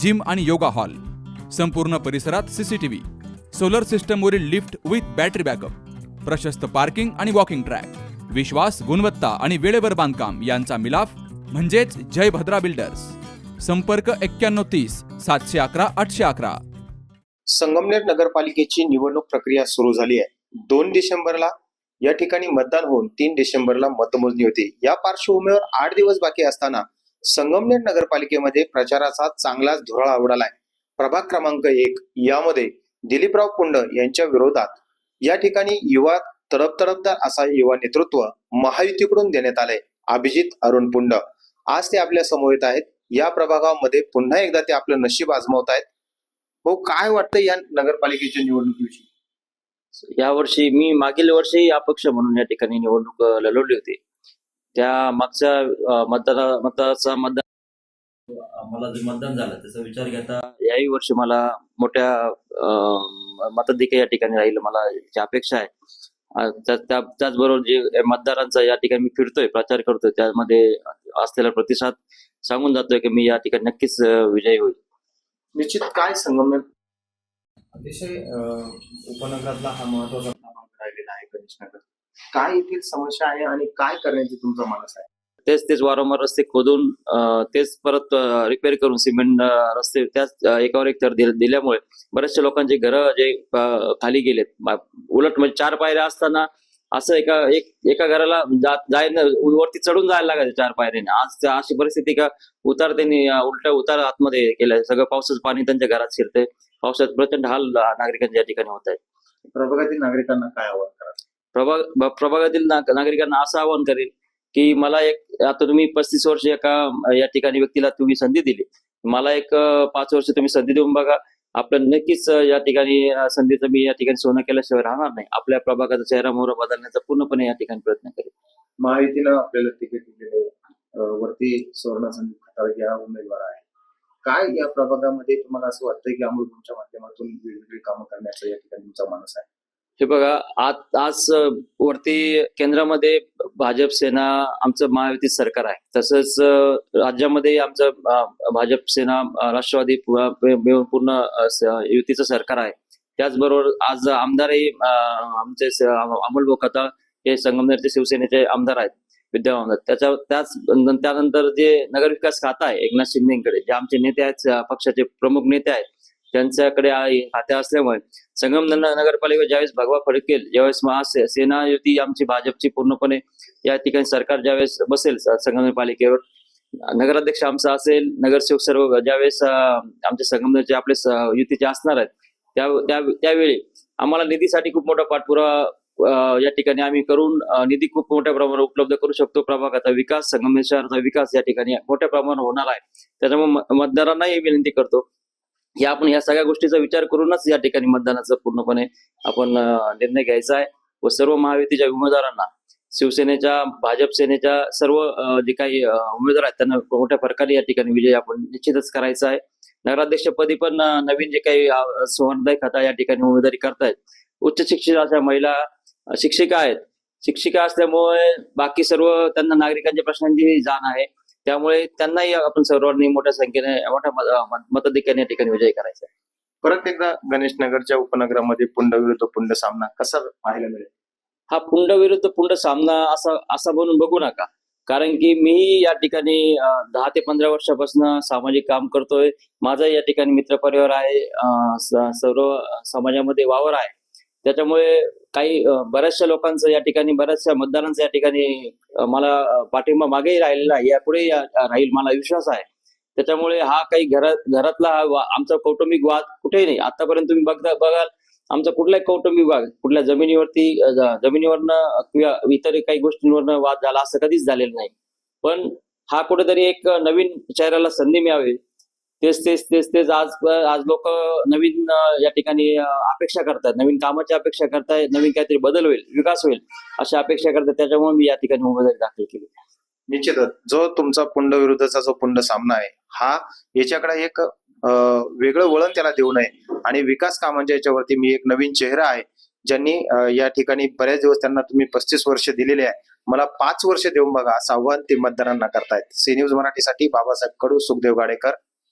Gym आणि yoga hall. संपूर्ण परिसरात सीसीटीव्ही सोलर सिस्टमवरील लिफ्ट विथ बॅटरी बॅकअप प्रशस्त पार्किंग आणि वॉकिंग ट्रॅक विश्वास गुणवत्ता आणि वेळेवर बांधकाम यांचा मिलाफ म्हणजेच जय भद्रा बिल्डर्स संपर्क एक्क्याण्णव तीस सातशे अकरा आठशे अकरा. संगमनेर नगरपालिकेची निवडणूक प्रक्रिया सुरू झाली आहे. दोन डिसेंबरला या ठिकाणी मतदान होऊन तीन डिसेंबरला मतमोजणी होती. या पार्श्वभूमीवर आठ दिवस बाकी असताना संगमनेर नगरपालिकेमध्ये प्रचाराचा चांगलाच धुराळा उडालाय. प्रभाग क्रमांक एक यामध्ये दिलीपराव कुंड यांच्या विरोधात या ठिकाणी युवा तडप तडपदार असा युवा नेतृत्व महायुतीकडून देण्यात आले अभिजित अरुण पुंड. आज ते आपल्यासमोर येत आहेत. या प्रभागामध्ये पुन्हा एकदा ते आपलं नशीब आजमावत आहेत. हो काय वाटतं या नगरपालिकेच्या निवडणुकीविषयी? यावर्षी मी मागील वर्षी अपक्ष म्हणून या ठिकाणी निवडणूक लढवली होती. त्या मागच्या मतदारा मतदाराचा मतदान मला जे मतदान झालं त्याचा विचार घेता याही वर्षी मला मोठ्या अ, मताधिक्य या ठिकाणी राहील. मला याची अपेक्षा आहे त्याचबरोबर जे मतदारांचा या ठिकाणी मी फिरतोय प्रचार करतोय त्यामध्ये असलेला प्रतिसाद सांगून जातोय की मी या ठिकाणी नक्कीच विजयी होईल. निश्चित काय संगमनेर? अतिशय उपनगरातला हा महत्त्वाचा क्रमांक राहिलेला आहे गणेश नगर काय येथील समस्या आहे आणि काय करण्याची तुमचा मानस आहे? तेच तेच वारंवार रस्ते खोदून तेच परत रिपेअर करून सिमेंट रस्ते त्याच एकावर एक तर दिल- दिल्यामुळे बरेचशा लोकांचे घरं जे खाली गेलेत. उलट म्हणजे चार पायऱ्या असताना असं एका एक एका घराला जा- जायला वरती चढून जायला लागायचं चार पायऱ्याने. आज अशी परिस्थिती का उतार त्यांनी उलट उतार आतमध्ये केलाय. सगळं पावसाचं पाणी त्यांच्या घरात शिरतंय. पावसात प्रचंड हाल नागरिकांच्या या ठिकाणी होत आहे. प्रभागातील नागरिकांना काय आव्हान करा प्रभाग प्रभागातील नागरिकांना असं आवाहन करेल की मला एक आता तुम्ही पस्तीस वर्ष एका या ठिकाणी व्यक्तीला तुम्ही संधी दिली. मला एक पाच वर्ष तुम्ही संधी देऊन बघा. आपलं नक्कीच या ठिकाणी संधीचं मी या ठिकाणी सोनं केल्याशिवाय राहणार नाही. आपल्या प्रभागाचा चेहरा मोहरा बदलण्याचा पूर्णपणे या ठिकाणी प्रयत्न करेल. महायुतीनं आपल्याला तिकीट दिलेले वरती सुवर्ण संधी या उमेदवार आहे. काय या प्रभागामध्ये तुम्हाला असं वाटतंय की अमोल तुमच्या माध्यमातून वेगवेगळी कामं करण्याचा या ठिकाणी तुमचा मानस आहे? हे बघा आज आज वरती केंद्रामध्ये भाजप सेना आमचं महायुती सरकार आहे. तसंच राज्यामध्ये आमचं भाजप सेना राष्ट्रवादी मिळून पूर्ण युतीचं सरकार आहे. त्याचबरोबर आज आमदारही आमचे अमोल बोकाता हे संगमनेरचे शिवसेनेचे आमदार आहेत विद्यमान. आमदार त्याच्या त्याच त्यानंतर जे नगरविकास खाता आहे एकनाथ शिंदेकडे जे आमचे नेते आहेत पक्षाचे प्रमुख नेते आहेत त्यांच्याकडे आहे- खाते असल्यामुळे संगमनेर नगरपालिका ज्यावेळेस भगवा फडकेल ज्यावेळेस महासेना युती आमची भाजपची पूर्णपणे या ठिकाणी सरकार ज्यावेळेस बसेल स- संगमनेर पालिकेवर नगराध्यक्ष आमचा असेल नगरसेवक सर्व ज्यावेळेस आमचे संगमनेरचे आपले युतीचे असणार आहेत त्या त्यावेळी आम्हाला निधीसाठी खूप मोठा पाठपुरावा या ठिकाणी आम्ही करून निधी खूप मोठ्या प्रमाणावर उपलब्ध करू शकतो. प्रभागाचा विकास संगमेश्वरचा विकास या ठिकाणी मोठ्या प्रमाणावर होणार आहे. त्याच्यामुळे मतदारांनाही विनंती करतो या आपण या सगळ्या गोष्टीचा विचार करूनच या ठिकाणी मतदानाचा पूर्णपणे आपण निर्णय घ्यायचा आहे. व सर्व महायुतीच्या उमेदवारांना शिवसेनेच्या भाजप सेनेच्या सर्व जे काही उमेदवार आहेत त्यांना मोठ्या फरकाने या ठिकाणी विजय आपण निश्चितच करायचा आहे. नगराध्यक्षपदी पण नवीन जे काही सुवर्णदायी खाता या ठिकाणी उमेदवारी करतायत. उच्च शिक्षित अशा महिला शिक्षिका आहेत. शिक्षिका असल्यामुळे बाकी सर्व त्यांना नागरिकांच्या प्रश्नांची जाण आहे. त्यामुळे त्यांनाही आपण सर्वांनी मोठ्या संख्येने मोठ्या मत- मत- मताधिक्याने या ठिकाणी विजय करायचा आहे. परत एकदा गणेश नगरच्या उपनगरामध्ये पुंड विरुद्ध पुंड सामना कसा पाहायला मिळेल? हा पुंड विरुद्ध पुंड सामना असा असा म्हणून बघू नका. कारण की मीही या ठिकाणी दहा ते पंधरा वर्षापासून सामाजिक काम करतोय. माझा या ठिकाणी मित्रपरिवार आहे. सर्व समाजामध्ये वावर आहे. त्याच्यामुळे काही बऱ्याचशा लोकांचं या ठिकाणी बऱ्याचशा मतदारांचं या ठिकाणी मला पाठिंबा मागेही राहिलेला आहे. यापुढे राहील मला विश्वास आहे. त्याच्यामुळे हा काही घरात घरातला हा वा- आमचा कौटुंबिक वाद कुठेही नाही. आतापर्यंत तुम्ही बघता बघाल आमचा कुठलाही कौटुंबिक वाद कुठल्या जमिनीवरती जमिनीवरनं किंवा इतर काही गोष्टींवरनं वाद झाला असं कधीच झालेलं नाही. पण हा कुठेतरी एक नवीन चेहऱ्याला संधी मिळावी. तेच तेच तेच तेच आज आज लोक नवीन या ठिकाणी अपेक्षा करतात नवीन कामाची अपेक्षा करतायत. नवीन काहीतरी बदल होईल विकास होईल अशा अपेक्षा करतात त्याच्यामुळे मी या ठिकाणी उमेदवारी दाखल केली. निश्चितच. जो तुमचा पुंड विरुद्धचा जो पुंड सामना आहे हा याच्याकडे एक वेगळं वळण त्याला देऊ नये. आणि विकास कामांच्या याच्यावरती मी एक नवीन चेहरा आहे ज्यांनी या ठिकाणी बऱ्याच दिवस त्यांना तुम्ही पस्तीस वर्ष दिलेले आहे. मला पाच वर्ष देऊन बघा असं आव्हान ते मतदारांना करतायत. सी न्यूज मराठीसाठी बाबासाहेब कडू सुखदेव गाडेकर